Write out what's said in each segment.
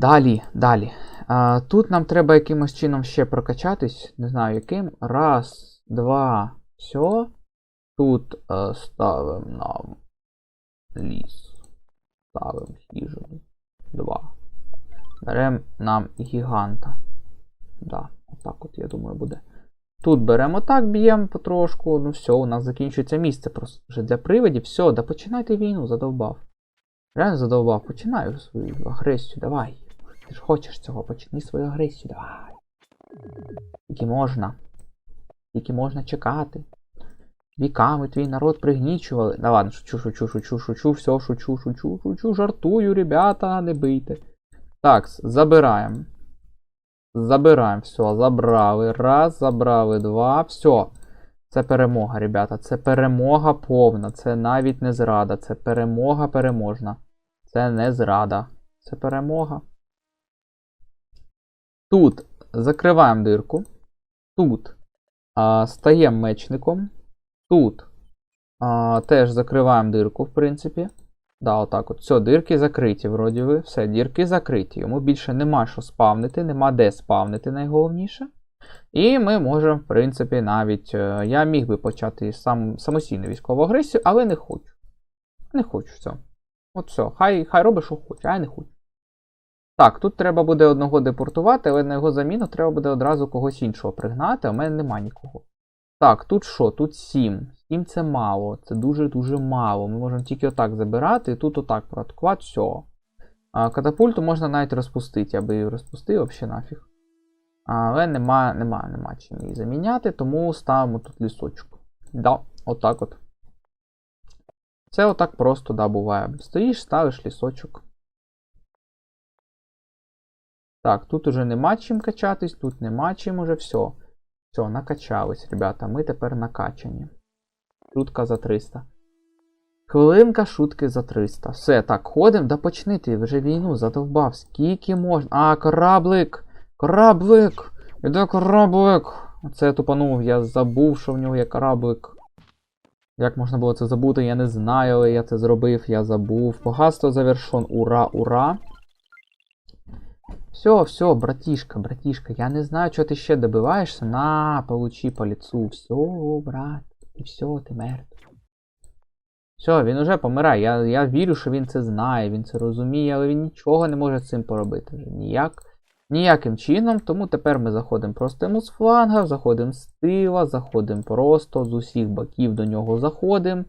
Далі, далі. А, тут нам треба якимось чином ще прокачатись. Не знаю яким. Раз, два, все. Тут е, ставимо нам ліс. Ставимо хижину. Два. Беремо нам гіганта. Да, отак от, я думаю, буде. Тут беремо так, б'ємо потрошку. Ну все, у нас закінчується місце просто вже для привидів. Все, да починайте війну, задовбав. Реально задовбав, починаю свою агресію, давай. Ти ж хочеш цього, почни свою агресію, давай. Тільки можна. Тільки можна чекати. Віками твій народ пригнічували. Да ладно, шучу, шучу, шучу, шучу, все, шучу, шучу, шучу, жартую, ребята, не бийте. Так, забираємо. Забираємо, все, забрали. Раз, забрали, два, все. Це перемога, ребята. Це перемога повна. Це навіть не зрада. Це перемога переможна. Це не зрада. Це перемога. Тут закриваємо дирку. Тут а, стаємо мечником. Тут а, теж закриваємо дирку, в принципі. Да, отак от. Все, дирки закриті, вроді ви. Все, дірки закриті. Йому більше нема що спавнити, нема де спавнити найголовніше. І ми можемо, в принципі, навіть. е, Я міг би почати сам, самостійну військову агресію, але не хочу. Не хочу все. От все. Хай, хай робить, що хоче, а я не хочу. Так, тут треба буде одного депортувати, але на його заміну треба буде одразу когось іншого пригнати, а в мене нема нікого. Так, тут що? Тут 7. 7 це мало. Це дуже-дуже мало. Ми можемо тільки отак забирати, і тут отак проатакувати, все. А, катапульту можна навіть розпустити, я би її розпустив, взагалі нафіг. Але нема, нема, нема чим її заміняти, тому ставимо тут лісочок. Да, отак от. Це отак просто, да, буває. Стоїш, ставиш лісочок. Так, тут уже нема чим качатись, тут нема чим уже все. Все, накачались, ребята. Ми тепер накачані. Шутка за 300. Хвилинка шутки за 300. Все, так, ходимо, да почни ти вже війну, задовбав. Скільки можна. А, кораблик! Кораблик! Іде кораблик! Це я тупанув, я забув, що в нього є кораблик. Як можна було це забути, я не знаю, але я це зробив, я забув. Багатство завершон. Ура, ура! Все, все, братишка, братишка, я не знаю, чого ти ще добиваєшся. На, получи по лицу. Все, брат, і все, ти мертвий. Все, він уже помирає. Я, я вірю, що він це знає, він це розуміє, але він нічого не може з цим поробити вже. Ніяк. Ніяким чином, тому тепер ми заходимо просто йому з фланга, заходимо з тила, заходимо просто з усіх боків до нього заходимо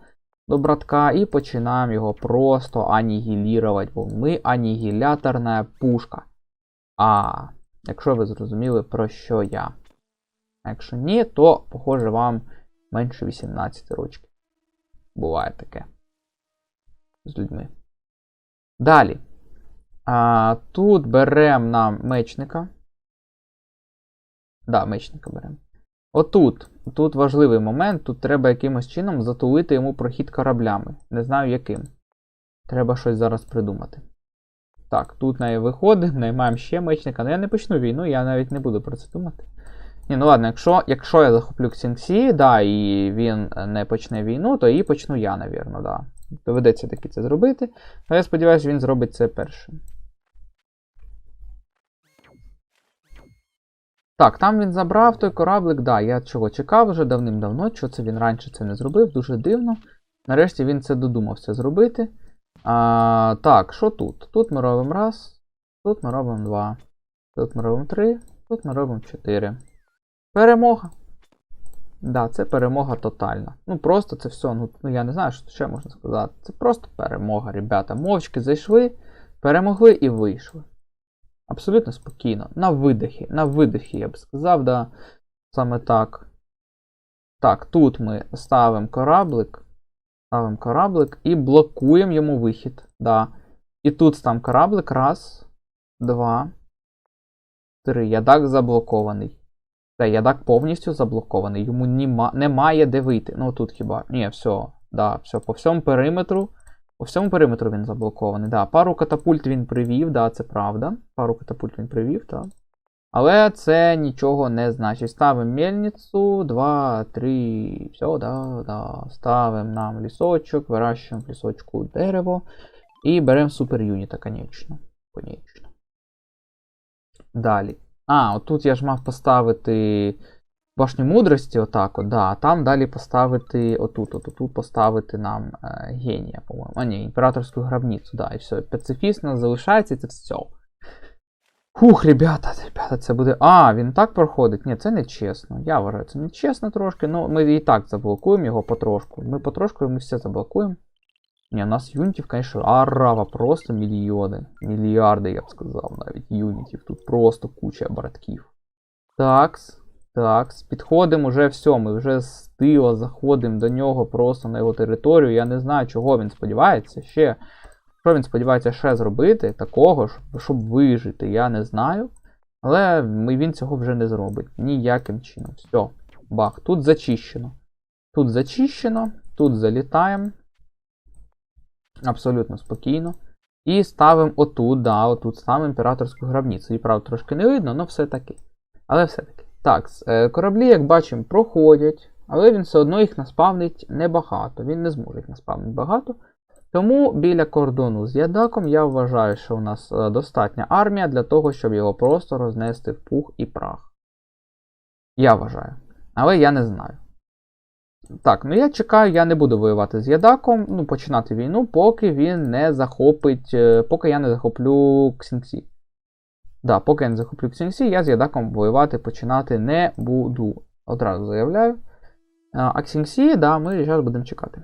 до братка і починаємо його просто анігілірувати, бо ми анігіляторна пушка. А, якщо ви зрозуміли, про що я. А якщо ні, то, похоже, вам менше 18 років. Буває таке. З людьми. Далі. А, Тут беремо нам мечника. Да, мечника беремо. Отут. Тут важливий момент. Тут треба якимось чином затулити йому прохід кораблями. Не знаю яким. Треба щось зараз придумати. Так, тут на виходимо, наймаємо ще мечника. Ну я не почну війну, я навіть не буду про це думати. Ні, ну ладно, якщо якщо я захоплю Ксінксі, да, і він не почне війну, то її почну я, навірно, да. Доведеться таки це зробити. Але я сподіваюся, він зробить це першим. Так, там він забрав той кораблик, да, я чого чекав вже давним-давно, що це він раніше це не зробив, дуже дивно. Нарешті він це додумався зробити. А, Так, що тут? Тут ми робимо раз, тут ми робимо два, тут ми робимо три, тут ми робимо чотири. Перемога. Да, це перемога тотальна. Ну просто це все. Ну, ну я не знаю, що ще можна сказати. Це просто перемога, ребята. Мовчки зайшли, перемогли і вийшли. Абсолютно спокійно. На видихі. На видихі, я б сказав, да. Саме так. Так, тут ми ставимо кораблик. Ставимо кораблик і блокуємо йому вихід. Да. І тут ставимо кораблик. Раз, два, три. Ядак заблокований. Все, ядак повністю заблокований. Йому німа, немає де вийти. Ну тут хіба. Ні, все. Да, все, по всьому периметру. По всьому периметру він заблокований. Да, пару катапульт він привів, да, це правда. Пару катапульт він привів, так. Але це нічого не значить. Ставимо мельницю, 2, 3, все, да, да. Ставимо нам лісочок, вирощуємо в лісочку дерево. І беремо супер юніта, конечно. Конечно. Далі. А, отут я ж мав поставити башню мудрості, отак, от, да, а там далі поставити отут, от, отут поставити нам е, генія, по-моєму. А ні, імператорську гробницю, да, і все. Пацифіст у нас залишається, це все. Фух, ребята, ребята, це буде. А, він так проходить. Ні, це не чесно. Я вважаю, це не чесно трошки. Ну, ми і так заблокуємо його потрошку. Ми потрошку ми все заблокуємо. Ні, у нас юнітів, звісно, арава, просто мільйони. Мільярди, я б сказав, навіть юнітів. Тут просто куча братків. Такс. Такс. Підходимо вже все. Ми вже з тила заходимо до нього просто на його територію. Я не знаю, чого він сподівається ще. Що він сподівається ще зробити такого, щоб, вижити, я не знаю. Але він цього вже не зробить. Ніяким чином. Все. Бах. Тут зачищено. Тут зачищено. Тут залітаємо. Абсолютно спокійно. І ставимо отут, да, отут ставимо імператорську гробницю. Її, правда, трошки не видно, але все-таки. Але все-таки. Так, е, кораблі, як бачимо, проходять, але він все одно їх наспавнить небагато. Він не зможе їх наспавнити багато. Тому біля кордону з Ядаком я вважаю, що у нас е, достатня армія для того, щоб його просто рознести в пух і прах. Я вважаю. Але я не знаю. Так, ну я чекаю, я не буду воювати з Ядаком, ну, починати війну, поки він не захопить. е, Поки я не захоплю Ксінксі. Да, поки я не захоплю Ксінксі, я з Ядаком воювати починати не буду. Одразу заявляю. А Ксінксі, да, ми зараз будемо чекати.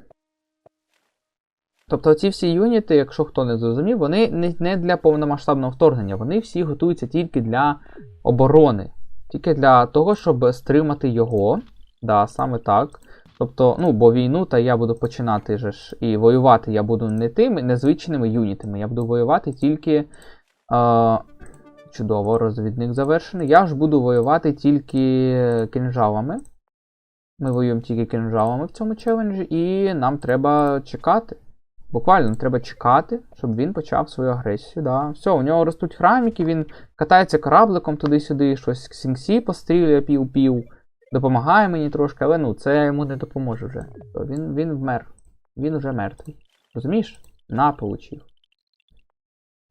Тобто ці всі юніти, якщо хто не зрозумів, вони не, для повномасштабного вторгнення, вони всі готуються тільки для оборони. Тільки для того, щоб стримати його. Да, саме так. Тобто, ну, бо війну та я буду починати же ж і воювати я буду не тими незвичними юнітами. Я буду воювати тільки. Е, чудово, розвідник завершений. Я ж буду воювати тільки кінжалами. Ми воюємо тільки кінжалами в цьому челенджі, і нам треба чекати. Буквально треба чекати, щоб він почав свою агресію. Да. Все, у нього ростуть храміки, він катається корабликом туди-сюди, щось Ксінксі пострілює пів-пів, допомагає мені трошки, але ну, це йому не допоможе вже. Він, він вмер. Він вже мертвий. Розумієш? На получив.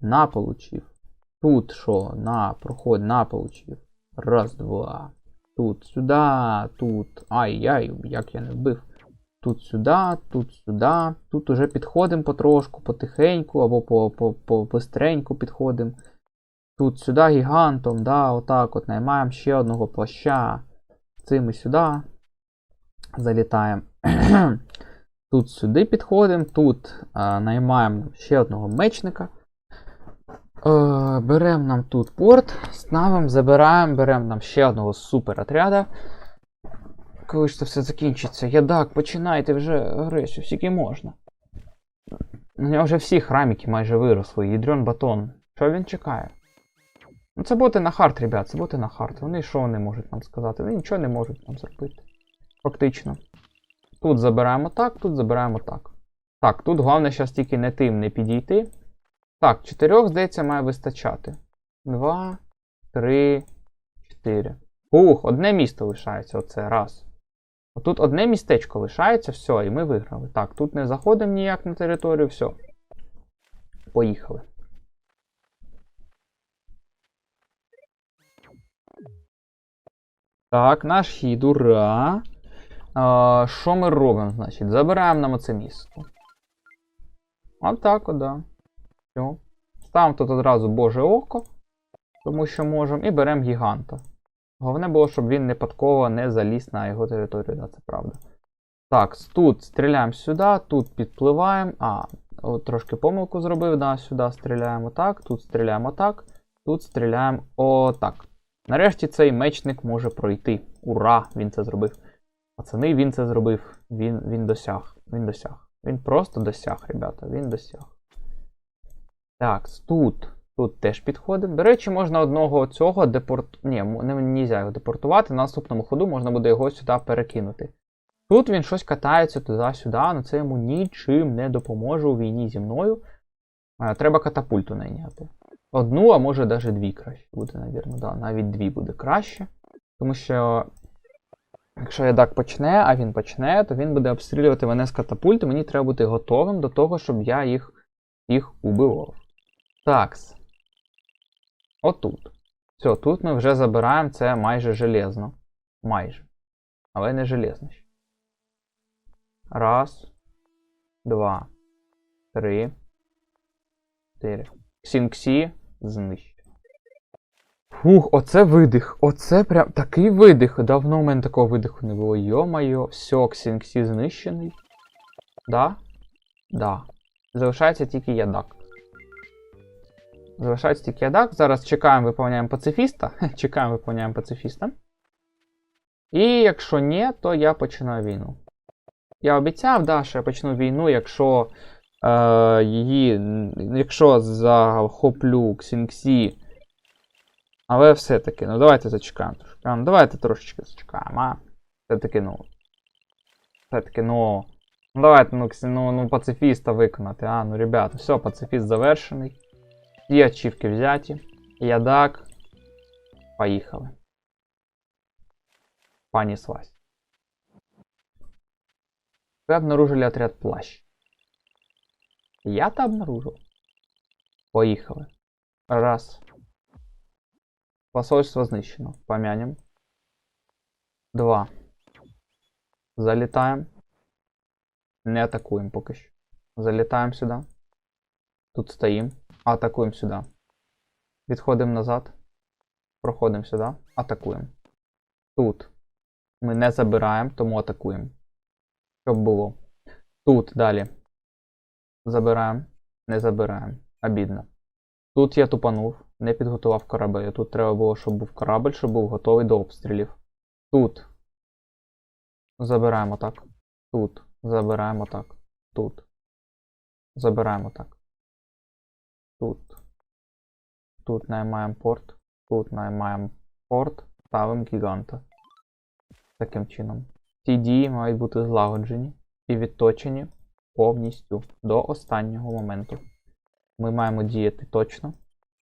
На получив. Тут що? На, проходь, на. Раз, два. Тут, сюди, тут. Ай-яй, як я не вбив. Тут сюди, тут сюди. Тут уже підходимо потрошку, потихеньку, або по, по, по бистреньку підходимо. Тут сюди гігантом, да, отак от наймаємо ще одного плаща. Цим і сюди. Залітаємо. тут сюди підходимо, тут е, наймаємо ще одного мечника. Е, беремо нам тут порт, ставимо, забираємо, беремо нам ще одного суперотряда. Коли ж це все закінчиться? Ядак, починайте вже агресію, скільки можна. У нього вже всі храміки майже виросли, ядрен батон. Що він чекає? Ну це боти на хард, ребят, це боти на хард. Вони що вони можуть нам сказати? Вони нічого не можуть нам зробити. Фактично. Тут забираємо так, тут забираємо так. Так, тут головне зараз тільки не тим не підійти. Так, чотирьох, здається, має вистачати. Два, три, чотири. Ух, одне місто лишається, оце раз. Отут одне містечко лишається, все, і ми виграли. Так, тут не заходимо ніяк на територію, все. Поїхали. Так, наш хід, ура. А, Що ми робимо, значить? Забираємо нам оце місто. Отак, от, да. Все. Ставимо тут одразу Боже око, тому що можемо, і беремо гіганта. Головне було, щоб він випадково не заліз на його територію, да, це правда. Так, тут стріляємо сюди, тут підпливаємо. А, от трошки помилку зробив, да, сюди стріляємо так, тут стріляємо так, тут стріляємо отак. Нарешті цей мечник може пройти. Ура! Він це зробив. Пацани, він це зробив. Він, він досяг. Він досяг. Він просто досяг, ребята. Він досяг. Так, тут. Тут теж підходимо. До речі, можна одного цього депорт... Ні, не можна його депортувати. На наступному ходу можна буде його сюди перекинути. Тут він щось катається туди-сюди, але це йому нічим не допоможе у війні зі мною. Треба катапульту найняти. Одну, а може навіть дві краще буде, навірно. Да, навіть дві буде краще. Тому що, якщо Ядак почне, а він почне, то він буде обстрілювати мене з катапульти. Мені треба бути готовим до того, щоб я їх, їх убивав. Такс. Отут. Все, тут ми вже забираємо це майже железно. Майже. Але не железно ще. Раз. Два. Три. Чотири. Ксінксі знищено. Фух, оце видих. Оце прям такий видих. Давно в мене такого видиху не було. Йо-майо, все, Ксінксі знищений. Да? Да. Залишається тільки ядак. Залишається тільки ядак. Зараз чекаємо, виповняємо пацифіста. Чекаємо, виповняємо пацифіста. І якщо ні, то я починаю війну. Я обіцяв, да, що я почну війну, якщо е, її. Якщо захоплю Ксінксі. Але все-таки, ну давайте зачекаємо трошки. Ну, давайте трошечки зачекаємо, а. Все-таки, ну. Все-таки, ну. Ну давайте, ну, ну, ну пацифіста виконати. А, ну ребята, все, пацифіст завершений. Всі ачівки взяті. Ядак. Поїхали. Понеслась. Вы обнаружили отряд плащ. Я-то обнаружил. Поїхали. Раз. Посольство знищено. Помянем. Два. Залітаємо. Не атакуємо поки що. Залітаємо сюди. Тут стоїмо. Атакуємо сюди. Відходимо назад. Проходимо сюди. Атакуємо. Тут. Ми не забираємо, тому атакуємо. Щоб було. Тут далі. Забираємо. Не забираємо. Обідно. Тут я тупанув, не підготував корабель. Тут треба було, щоб був корабль, щоб був готовий до обстрілів. Тут. Забираємо так. Тут. Забираємо так. Тут. Забираємо так. Тут. Тут наймаємо порт. Тут наймаємо порт. Ставимо гіганта. Таким чином. Ці дії мають бути злагоджені і відточені повністю до останнього моменту. Ми маємо діяти точно,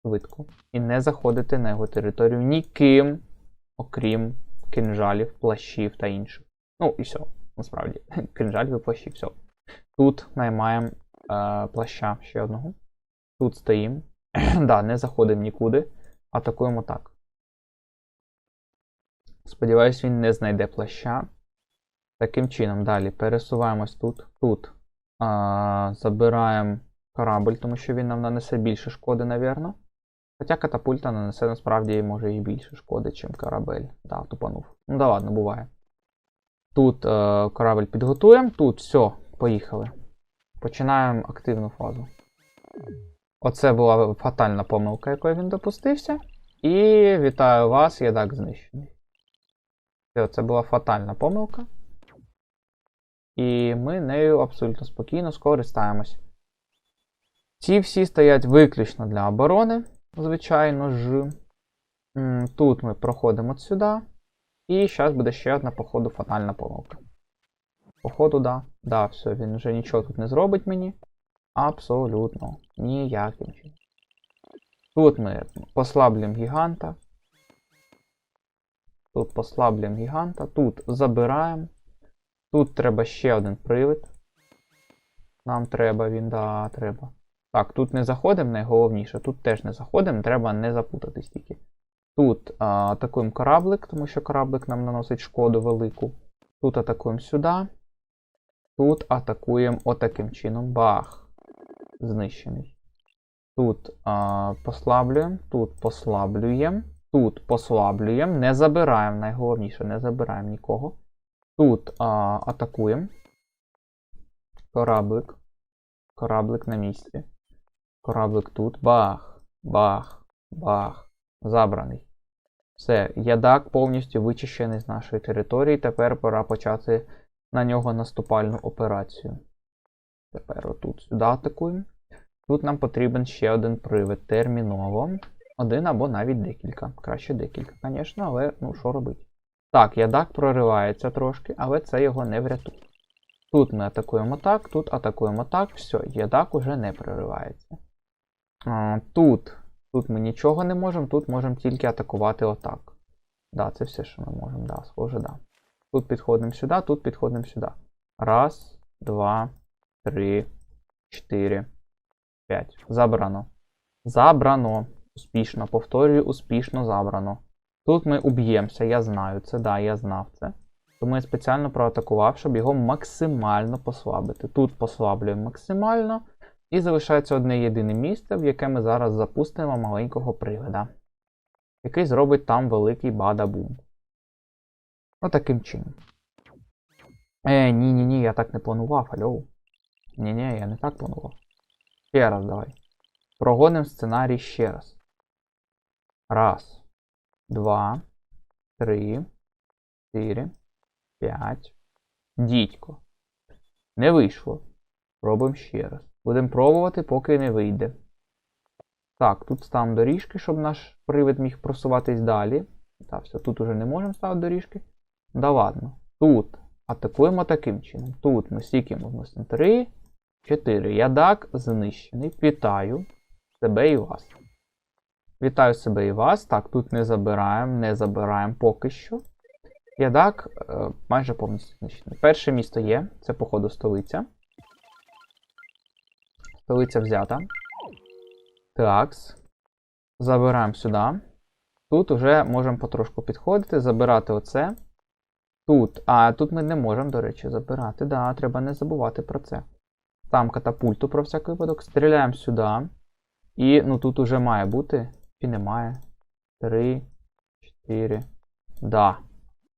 швидко і не заходити на його територію ніким, окрім кинжалів, плащів та інших. Ну і все, насправді. Кинжалів і плащів, все. Тут наймаємо е, плаща ще одного. Тут стоїмо. да, не заходимо нікуди. Атакуємо так. Сподіваюсь, він не знайде плаща. Таким чином, далі пересуваємось тут. Тут а, забираємо корабль, тому що він нам нанесе більше шкоди, навірно. Хоча катапульта нанесе насправді може і більше шкоди, ніж корабель. Да, тупанув. Ну да ладно, буває. Тут е, корабль підготуємо, тут все, поїхали. Починаємо активну фазу. Оце була фатальна помилка, якої він допустився. І вітаю вас, ядак знищений. Це була фатальна помилка. І ми нею абсолютно спокійно скористаємось. Ці всі стоять виключно для оборони, звичайно ж. Тут ми проходимо сюди. І зараз буде ще одна, походу, фатальна помилка. Походу, да. Да, все, він вже нічого тут не зробить мені. Абсолютно. Ніяким чином. Тут ми послаблюємо гіганта. Тут послаблюємо гіганта. Тут забираємо. Тут треба ще один привид. Нам треба він, да, треба. Так, тут не заходимо, найголовніше. Тут теж не заходимо, треба не запутатись тільки. Тут а, атакуємо кораблик, тому що кораблик нам наносить шкоду велику. Тут атакуємо сюди. Тут атакуємо отаким чином. Бах. Знищений. Тут а, послаблюємо, тут послаблюємо, тут послаблюємо, не забираємо, найголовніше, не забираємо нікого. Тут а, атакуємо. Кораблик. Кораблик на місці. Кораблик тут. Бах. Бах. Бах. Забраний. Все, ядак повністю вичищений з нашої території. Тепер пора почати на нього наступальну операцію. Тепер отут сюди атакуємо. Тут нам потрібен ще один привид терміново. Один або навіть декілька. Краще декілька, звісно, але ну що робити? Так, ядак проривається трошки, але це його не врятує. Тут ми атакуємо так, тут атакуємо так, все, ядак уже не проривається. А, тут тут ми нічого не можемо, тут можемо тільки атакувати отак. Да, це все, що ми можемо, да, схоже, да. Тут підходимо сюди, тут підходимо сюди. Раз, два, три, чотири, п'ять. Забрано. Забрано. Успішно, повторюю, успішно забрано. Тут ми уб'ємося, я знаю це, да, я знав це. Тому я спеціально проатакував, щоб його максимально послабити. Тут послаблюємо максимально. І залишається одне єдине місце, в яке ми зараз запустимо маленького привида, який зробить там великий бада-бум. Отаким чином. Е, ні, ні, я так не планував, алло. Ні, ні, я не так планував. Ще раз давай. Прогонимо сценарій ще раз. Раз, два, три, чотири, п'ять. Дідько. Не вийшло. Пробуємо ще раз. Будемо пробувати, поки не вийде. Так, тут ставимо доріжки, щоб наш привид міг просуватись далі. Так, все, тут уже не можемо ставити доріжки. Да ладно. Тут атакуємо таким чином. Тут ми стікаємо вносимо 3, 4. Ядак знищений. Вітаю себе і вас. Вітаю себе і вас. Так, тут не забираємо, не забираємо поки що. Ядак е, майже повністю знищений. Перше місто є, це, походу, столиця. Столиця взята. Такс. Забираємо сюди. Тут вже можемо потрошку підходити, забирати оце. Тут. А тут ми не можемо, до речі, забирати. Да, треба не забувати про це. Там катапульту про всякий випадок. Стріляємо сюди. І ну тут уже має бути. Чи немає. Три, чотири. Да.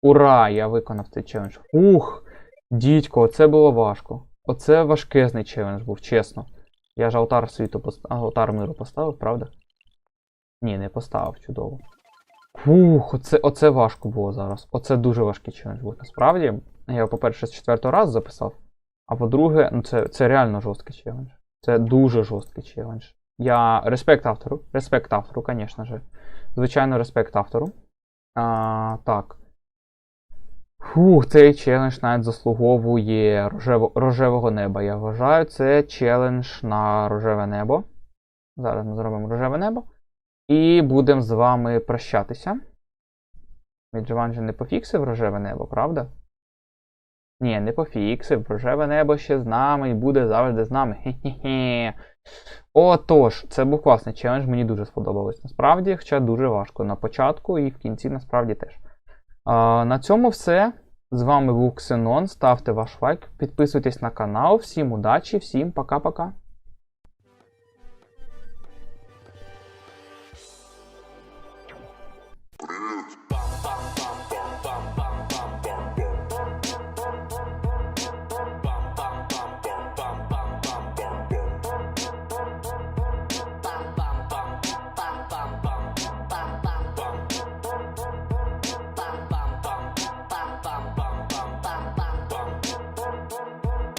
Ура! Я виконав цей челендж. Ух! Дідько, оце було важко. Оце важкезний челендж був, чесно. Я ж алтар світу пост... алтар миру поставив, правда? Ні, не поставив, чудово. Фух, оце, оце важко було зараз. Оце дуже важкий челендж був. Насправді, я його, по-перше, з четвертого разу записав. А по-друге, ну це, це реально жорсткий челендж. Це дуже жорсткий челендж. Я респект автору. Респект автору, звісно же. Звичайно, респект автору. А, так. Фух, цей челендж навіть заслуговує рожево, рожевого неба. Я вважаю, це челендж на рожеве небо. Зараз ми зробимо рожеве небо. І будемо з вами прощатися. Відживан же не пофіксив рожеве небо, правда? Ні, не пофіксив. Рожеве небо ще з нами і буде завжди з нами. Хе-хе-хе. Отож, це був класний челендж, мені дуже сподобалось. Насправді, хоча дуже важко на початку і в кінці насправді теж. А, на цьому все. З вами був Ксенон. Ставте ваш лайк, підписуйтесь на канал. Всім удачі, всім пока-пока.